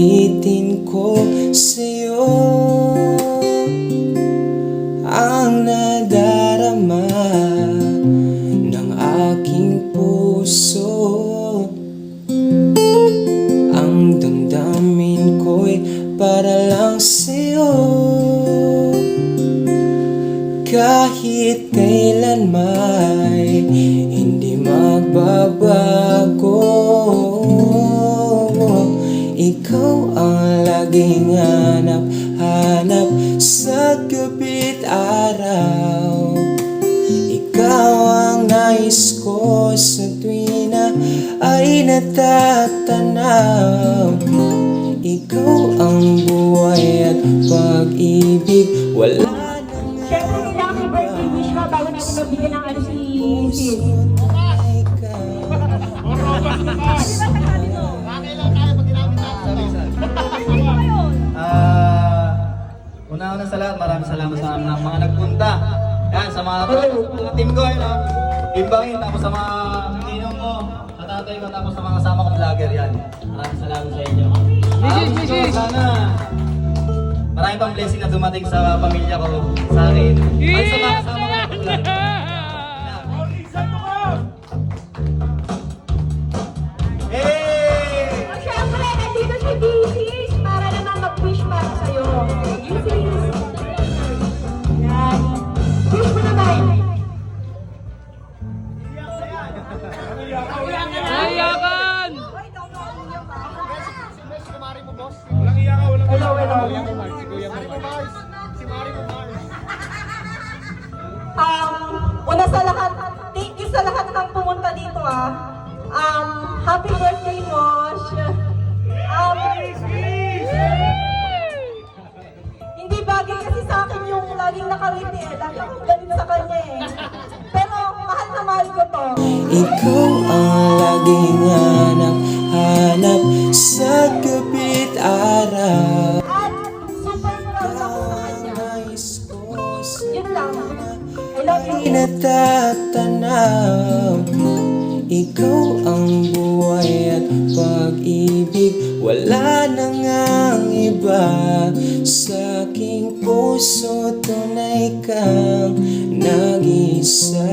Ulitin ko sa'yo Ang nadarama ng aking puso. Ang damdamin ko'y para lang sa'yo. Kahit kailan may hindi magbabalik laging hanap-hanap sa kapit araw Ikaw ang nais ko sa tuwina ay natatanaw Ikaw ang buhay at pag-ibig Wala Siyempre, happy birthday wish ko bago natin mabigyan ng ano si Sis. Una-una sa lahat, maraming salamat sa mga, mga nagpunta. Yan, sa mga, mga team ko, yun, ah. Team Bangin, tapos sa mga ninong ko, sa tatay ko, tapos sa mga kasama kong vlogger, yan. Maraming salamat sa inyo. Gusto ko sana, marami pang blessing na dumating sa pamilya ko, sa akin. At sa mga kasama Nahiyakan! Hello, hello. Um, una sa lahat, thank you sa lahat ng pumunta dito ah. Um, happy birthday, Mosh. Um, hindi bagay kasi sa akin yung laging nakangiti eh. Lagi akong galit sa kanya eh. Pero mahal na mahal ko to. Ikaw ang laging hanap-hanap sa gabi't araw At proud ako sa kanya. Sa Yun. I love you. natatanaw Ikaw ang buhay at pag-ibig Wala na ngang iba Sa aking puso tunay kang nag-isa